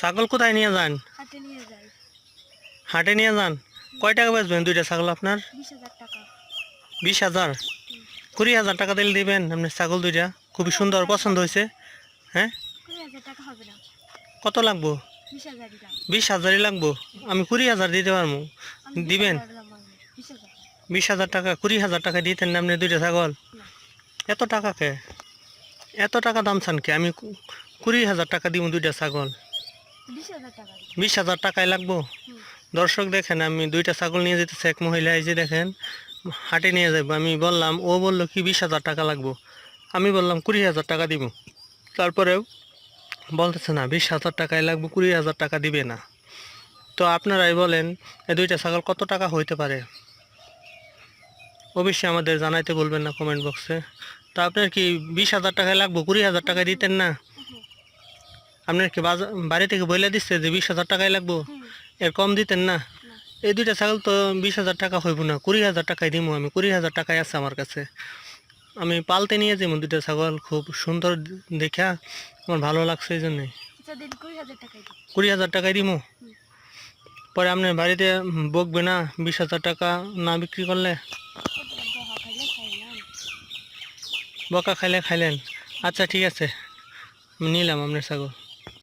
ছাগল কোথায় নিয়ে যান? হাটে নিয়ে যাই। হাটে নিয়ে যান? কয় টাকা বেচবেন দুইটা ছাগল আপনার? বিশ হাজার কুড়ি হাজার টাকা দিলে দিবেন আপনার ছাগল দুইটা। খুবই সুন্দর পছন্দ হয়েছে। হ্যাঁ? কত লাগবো? বিশ হাজারই লাগবো? আমি কুড়ি হাজার দিতে পারব। দিবেন? বিশ হাজার। টাকা কুড়ি হাজার টাকা দিতেন না আপনি দুইটা ছাগল? এত টাকা কে? এত টাকা দাম চান কে? আমি কুড়ি হাজার টাকা দিব দুইটা ছাগল। বিশ হাজার টাকায় লাগবো? দর্শক দেখেন, আমি দুইটা ছাগল নিয়ে যেতেছি, এক মহিলা, এই যে দেখেন, হাটে নিয়ে যাব। আমি বললাম, ও বলল, কি বিশ হাজার টাকা লাগবো? আমি বললাম, কুড়ি হাজার টাকা দিব। তারপরেও বলতেছে, না, বিশ হাজার টাকায় লাগবো, কুড়ি হাজার টাকা দিবে না। তো আপনারাই বলেন এই দুইটা ছাগল কত টাকা হইতে পারে? অবশ্যই আমাদের জানাইতে বলবেন না কমেন্ট বক্সে। তো আপনার কি বিশ হাজার টাকায় লাগবো, কুড়ি হাজার টাকায় দিতেন না? আপনার কি বাজার বাড়ি থেকে বইলে দিচ্ছে যে বিশ হাজার টাকাই লাগবো? এর কম দিতেন না। এই দুইটা ছাগল তো বিশ হাজার টাকা হইব না। কুড়ি হাজার টাকায় দিব আমি। কুড়ি হাজার টাকাই আছে আমার কাছে। আমি পালতে নিয়ে যাব দুইটা ছাগল। খুব সুন্দর দেখা। আমার ভালো লাগছে এই জন্যে। আচ্ছা কুড়ি হাজার টাকায় দিব পরে আপনার বাড়িতে বকবে না বিশ হাজার টাকা না বিক্রি করলে? বকা খাইলে খাইলেন। আচ্ছা ঠিক আছে। নিলাম আপনার ছাগল।